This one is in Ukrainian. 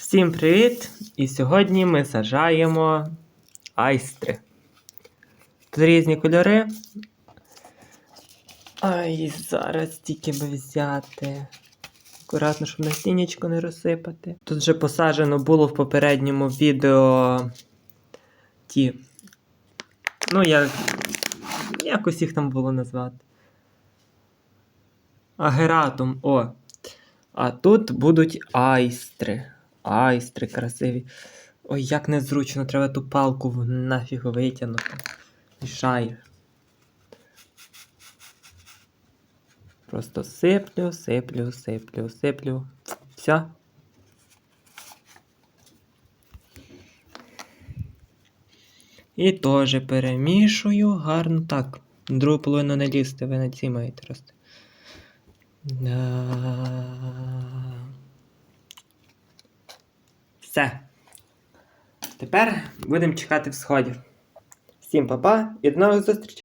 Всім привіт! І сьогодні ми сажаємо айстри. Тут різні кольори. Ай, зараз тільки би взяти. Акуратно, щоб насіннячко не розсипати. Тут вже посаджено було в попередньому відео ті. Ну, як. Якось їх там було назвати. Агератум, о. А тут будуть айстри. Айстри красиві. Ой, як незручно, треба ту палку нафіг витягнути. Мішає. Просто сиплю, сиплю, сиплю, сиплю. Все. І теж перемішую гарно. Так, другу половину не лізти, ви на цій маєте рости. Все. Тепер будемо чекати всходів. Всім па-па і до нових зустрічей!